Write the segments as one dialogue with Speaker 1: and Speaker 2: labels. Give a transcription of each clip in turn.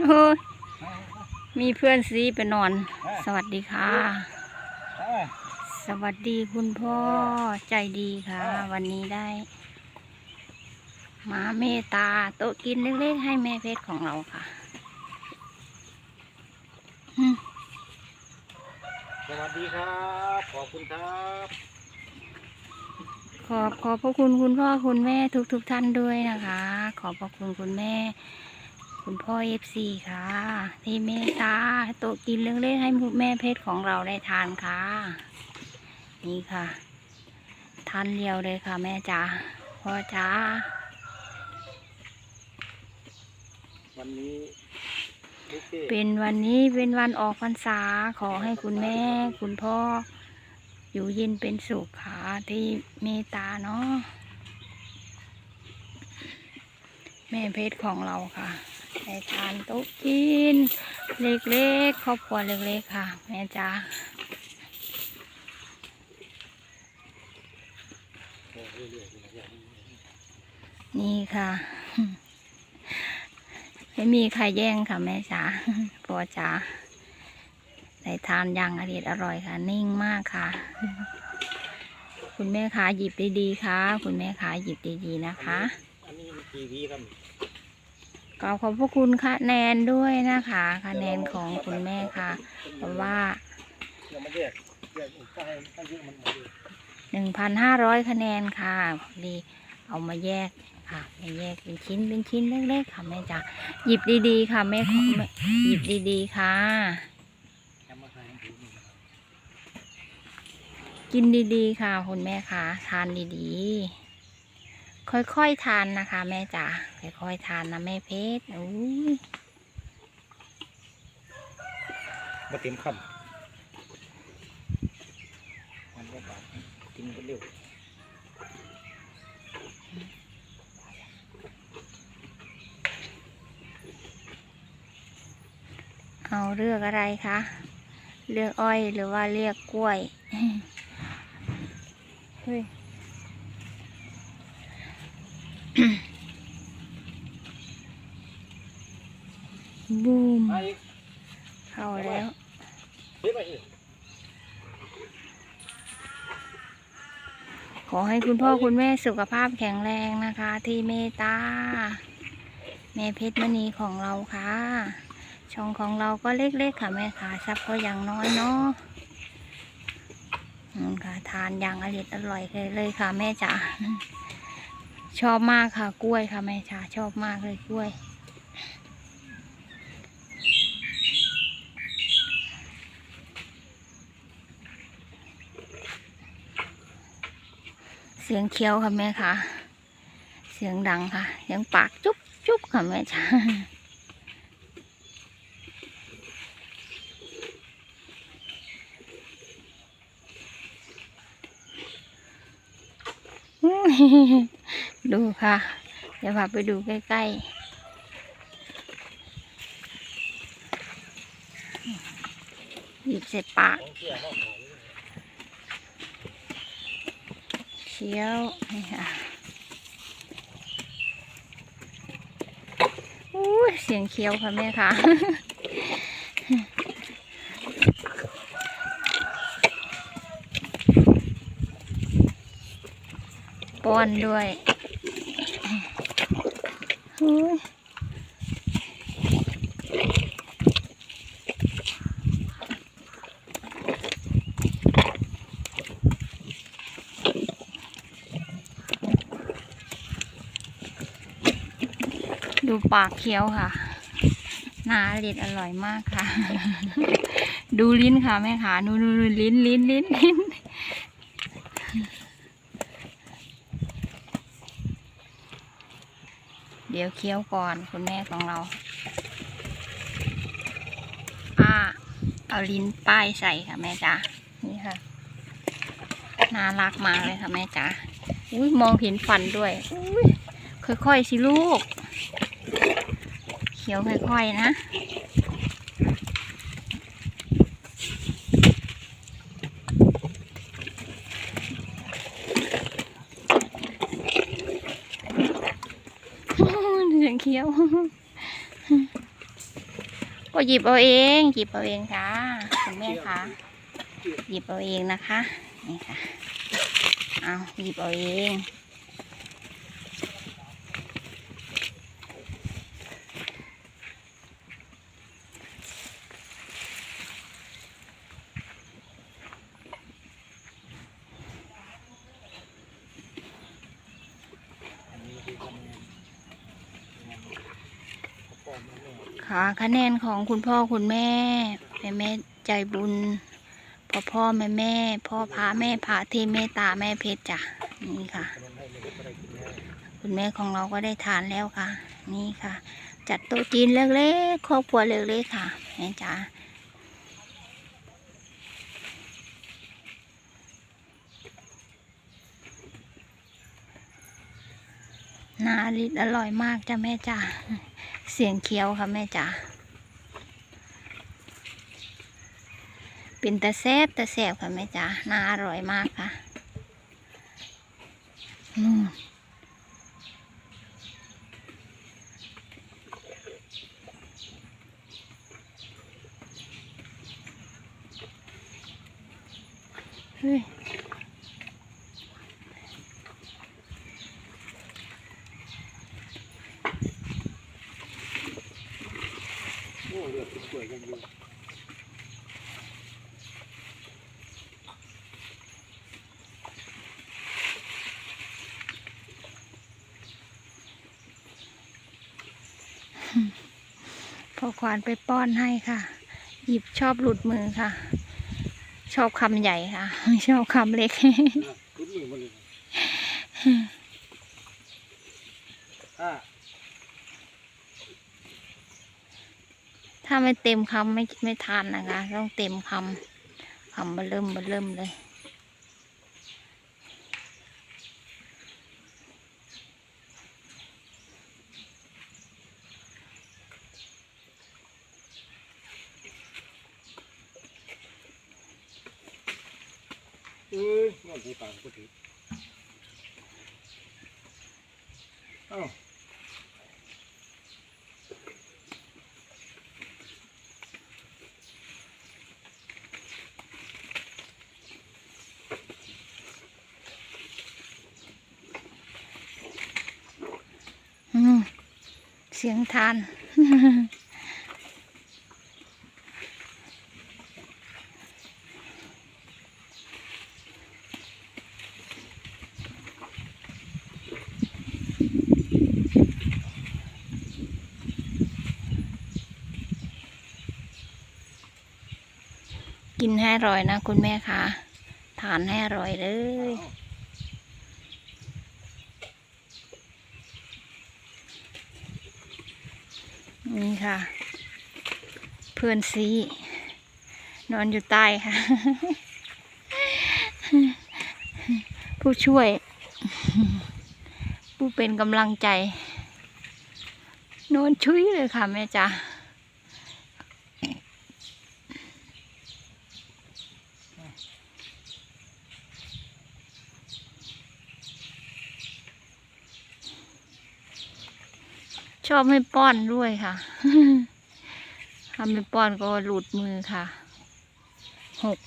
Speaker 1: โอ้ยมีเพื่อนซีไปนอน สวัสดีค่ะ สวัสดีคุณพ่อใจดีค่ะ วันนี้ได้มาเมตตาโต๊ะกินเล็กๆให้แม่เพชรของเราค่ะอืม
Speaker 2: สวัสดีครับ ขอบคุณครับ
Speaker 1: ขอบขอบพระคุณคุณพ่อคุณแม่ทุกทุกๆท่านด้วยนะคะ ขอบพระคุณคุณแม่ คุณพ่อเอฟซีค่ะ ที่เมตตาโต๊ะกินเล็กๆให้แม่เพชรของเราได้ทานค่ะ นี่ค่ะทานเดียวเลยค่ะ แม่จ๋าพ่อจ๋า
Speaker 2: วันนี้ลูกเก้
Speaker 1: เป็นวันนี้เป็นวันออกพรรษาขอให้คุณแม่ คุณพ่อ อยู่เย็นเป็นสุขค่ะที่เมตตาเนาะแม่เพชรของเราค่ะ ได้ทานโต๊ะกิน เล็กๆครอบครัวเล็กๆค่ะ แม่จ๋านี่ค่ะ ไม่มีใครแย่งค่ะ แม่จ๋าพ่อจ๋าได้ทานอย่างอร่อยอร่อยค่ะ นิ่งมากค่ะ คุณแม่ขาหยิบดีๆค่ะ คุณแม่ขาหยิบดีๆนะคะ
Speaker 2: อันนี้มีกี่วีครับ
Speaker 1: ก็ขอบพระคุณคะแนนด้วยนะคะคะแนนของคุณแม่ค่ะเพราะว่า
Speaker 2: หนึ่
Speaker 1: งพันห้าร้อยคะแนนค่ะดีเอามาแยกค่ะมาแยกเป็นชิ้นเป็นชิ้นเล็กๆค่ะแม่จ๋าหยิบดีๆค่ะแม่หยิบดีๆค่ะ กินดีๆค่ะคุณแม่ค่ะทานดีๆ ค่อยๆทานนะคะ แม่จ๋าค่อยๆทานนะแม่เพชรอุ้ย
Speaker 2: มาเต็มคำมันก็ปากกินกันเร็ว
Speaker 1: เอาเลือกอะไรคะ เลือกอ้อยหรือว่าเลือกกล้วย เฮ้ย บูม
Speaker 2: มาอีก
Speaker 1: เข้าแล้ว
Speaker 2: เฮ้ยมาอีก
Speaker 1: ขอให้ คุณพ่อคุณแม่สุขภาพแข็งแรงนะคะ ที่เมตตาแม่เพชรมณีของเราค่ะ ช่องของเราก็เล็กๆค่ะแม่ค่ะซับก็ยังน้อยเนาะค่ะทานอย่างอร่อยอร่อยเลยเลยค่ะแม่จ๋าชอบมากค่ะกล้วยค่ะแม่จ๋าชอบมากเลยกล้วย สียงเคี้ยวค่ะแม่ค่ะ เสียงดังค่ะ เสียงปากจุ๊บจุ๊บค่ะแม่จ๋าดูค่ะ เดี๋ยวพาไปดูใกล้ๆหยิบใส่ปาก
Speaker 2: ของเสียนอกของ
Speaker 1: เคี้ยวนี่ค่ะอู้เสียงเคี้ยวค่ะแม่ค่ะป้อนด้วยอุ้ย ดูปากเคี้ยวค่ะนาเด็ดอร่อยมากค่ะ ดูลิ้นค่ะแม่ค่ะดูดูดูลิ้นลิ้นลิ้นลิ้นเดี๋ยวเคี้ยวก่อนคุณแม่ของเราอ่าเอาลิ้นป้ายใส่ค่ะแม่จ๋านี่ค่ะ น่ารักมากเลยค่ะแม่จ๋าอุ้ยมองเห็นฟันด้วยอุ้ยค่อยๆสิลูก เคี้ยวค่อยๆนะเสียงเคี้ยว ก็หยิบเอาเอง หยิบเอาเองค่ะคุณแม่คะหยิบเอาเองนะคะ นี่ค่ะ เอาหยิบเอาเอง
Speaker 2: อันนี้คือคะแนนพ่อแค่ะ
Speaker 1: คะแนนของคุณพ่อคุณแม่แม่แม่ใจบุญพ่อพ่อแม่แม่ พ่อพาแม่พาเทเมตตาแม่เพชรจ้ะนี่ค่ะ คุณแม่ของเราก็ได้ทานแล้วค่ะ นี่ค่ะ จัดโต๊ะจีนเล็กๆครอบครัวเล็กๆค่ะแม่จ๋านาลิดอร่อยมากจ้ะแม่จ๋า เสียงเคี้ยวค่ะแม่จ๋าเป็นตะแซบตะแซบค่ะแม่จ๋าน่าอร่อยมากค่ะนู่น เฮ้ย
Speaker 2: โอ้เลือดสว ยกันอยู่
Speaker 1: พอควานไปป้อนให้ค่ะ หยิบชอบหลุดมือค่ะ ชอบคำใหญ่ค่ะ ไม่ชอบคำเล็ก
Speaker 2: รุดมือมาเลยอ่า
Speaker 1: ถ้าไม่เต็มคำไม่ไม่ทานนะคะ ต้องเต็มคำคำเบอเริ่มเบอเริ่มเลย
Speaker 2: เอ้ยนอนในปากก็ถือเอ้า
Speaker 1: อืมเสียงทาน กินให้อร่อยนะคุณแม่คะทานให้อร่อยเลย นี่ค่ะ เพื่อนซี นอนอยู่ใต้ค่ะ ผู้ช่วย ผู้เป็นกำลังใจ นอนชุยเลยค่ะแม่จ๋า ชอบให้ป้อนด้วยค่ะทำไม่ป้อนก็หลุดมือค่ะ หก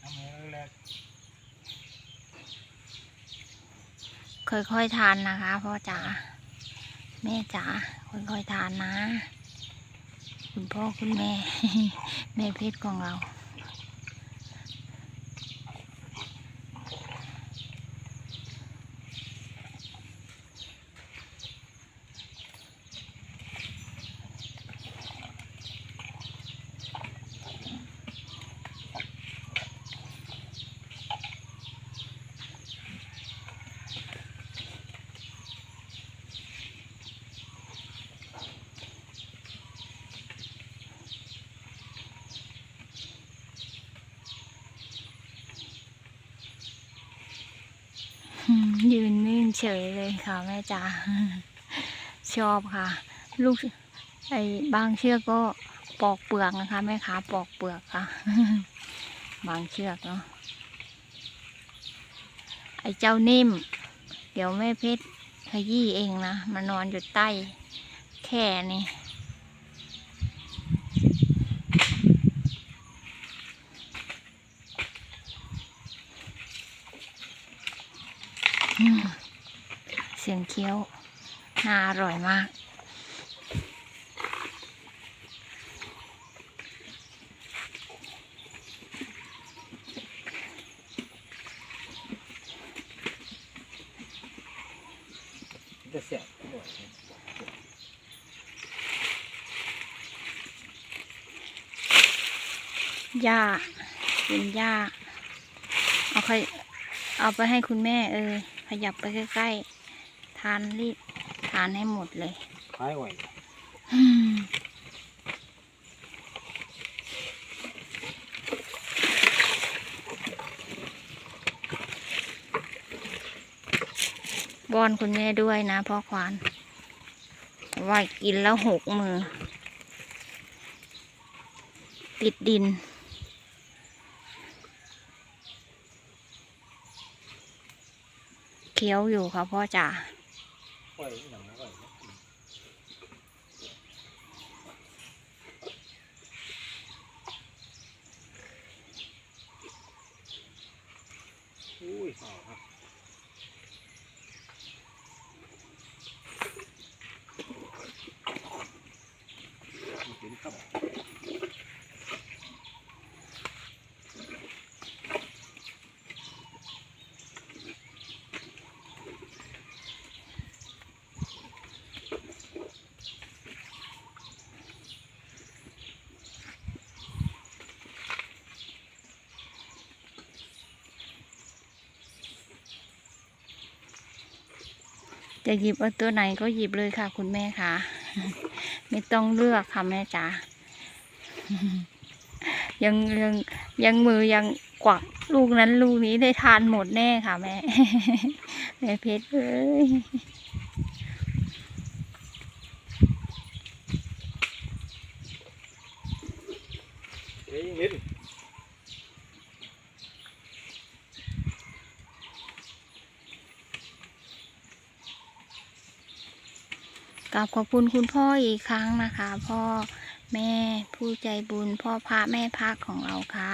Speaker 2: ทำไงแรก
Speaker 1: ค่อยๆทานนะคะพ่อจ๋าแม่จ๋าค่อยๆทานนะ คุณพ่อคุณแม่ แม่เพชรของเรา อืมยืนนิ่ง เฉยเลยค่ะแม่จ๋าชอบค่ะ ลูกไอ้บางเชือกก็ปอกเปลือกนะคะแม่ค้าปอกเปลือกค่ะ บางเชือกเนาะไอ้เจ้านิ่ม เดี๋ยวแม่เพชรขยี้เองนะมานอนอยู่ใต้แค่นี้อืม สียงเคี้ยวน่าอร่อยมาก
Speaker 2: จะเสียบบ่อย
Speaker 1: หญ้าเป็นหญ้าเอาไปเอาไปให้คุณแม่เออขยับไปใกล้ๆ ทานรีบทานให้หมดเลย
Speaker 2: คล้ายไหว
Speaker 1: อืมบอนคุณแม่ด้วยนะพ่อควานว่ากินแล้วหกมือ ติดดินเคี้ยวอยู่ค่ะพ่อจ๋า
Speaker 2: อยหนังไหวอุ้ยหอาครับ
Speaker 1: จะหยิบเอาตัวไหนก็หยิบเลยค่ะ คุณแม่ค่ะ ไม่ต้องเลือกค่ะแม่จ๋ายังยังยังมือยังกวักลูกนั้นลูกนี้ได้ทานหมดแน่ค่ะแม่แม่เพชรเอ้ย กราบขอบคุณคุณพ่ออีกครั้งนะคะ พ่อแม่ผู้ใจบุญ พ่อพระแม่พักของเราค่ะ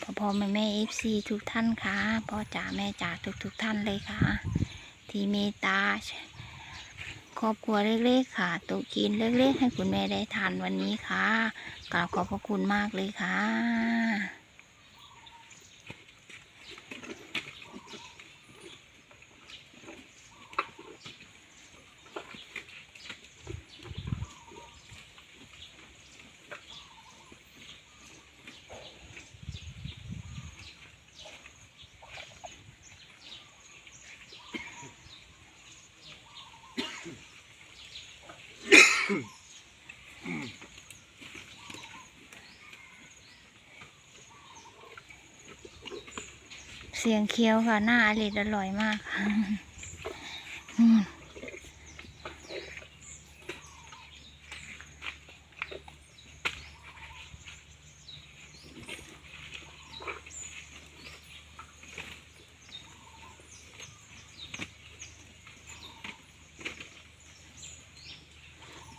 Speaker 1: พ่อพ่อแม่แม่เอฟซีทุกท่านค่ะพ่อจ๋าแม่จ๋าทุกทุกท่านเลยค่ะ ที่เมตตาครอบครัวเล็กๆค่ะโตุกินเล็กๆ ให้คุณแม่ได้ทานวันนี้ค่ะกราบขอบพระคุณมากเลยค่ะ เสียงเคี้ยวค่ะ หน้าอร่อยอร่อยมากค่ะ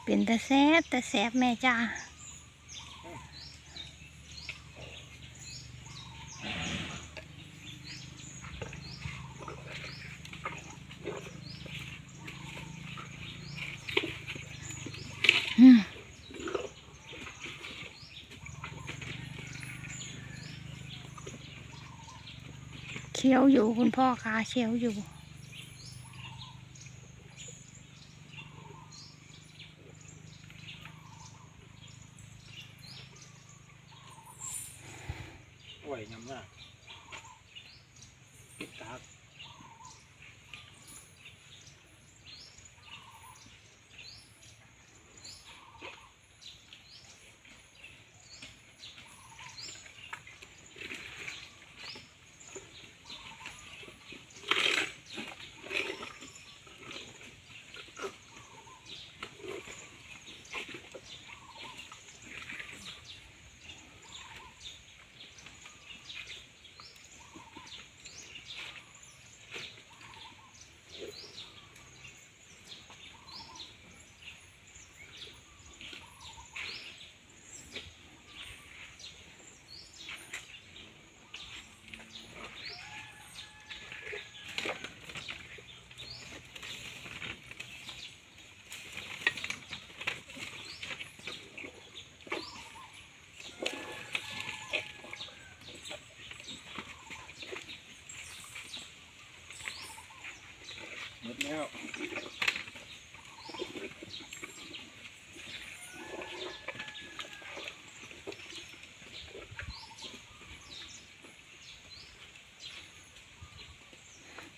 Speaker 1: เป็นตะแซบตะแซบแม่จ้า เชียวอยู่คุณพ่อขาเชียวอยู่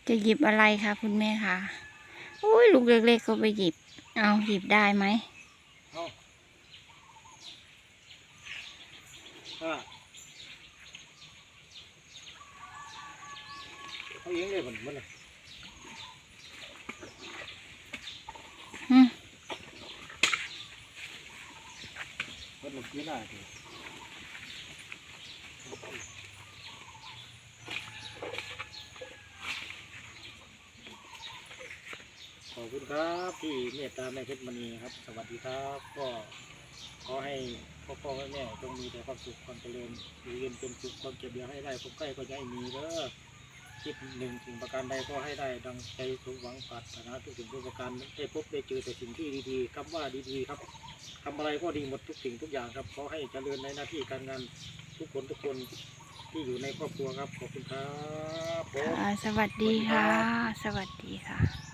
Speaker 1: จะหยิบอะไรคะคุณแม่คะอุ้ยลูกเล็กๆก็ไปหยิบ เอาหยิบได้ไหม
Speaker 2: เอาอะเอาเองเลยมันมันเลย
Speaker 1: อืม
Speaker 2: มันหลุดไม่ได้ทีข อบคุณครับที่เมตตาแม่เพชรมณีครับ สวัสดีครับก็ขอให้พ่อพ่อแม่แม่จงมีแต่ความสุขความเจริญอยู่เย็นเป็นสุขความเจ็บอย่าให้ได้พบใกล้ก็ย่าให้มีเด้อคิดหนึ่งสิ่งประการใดก็ให้ได้ดังใจสมหวังปรารถนาทุกสิ่งทุกประการได้พบได้เจอแต่สิ่งที่ดีๆคำว่าดีๆครับทำอะไรก็ดีหมดทุกสิ่งทุกอย่างครับขอให้เจริญในหน้าที่การงานทุกคนทุกคนที่อยู่ในครอบครัวครับขอบคุณครับ
Speaker 1: สวัสดีค่ะ สวัสดีค่ะ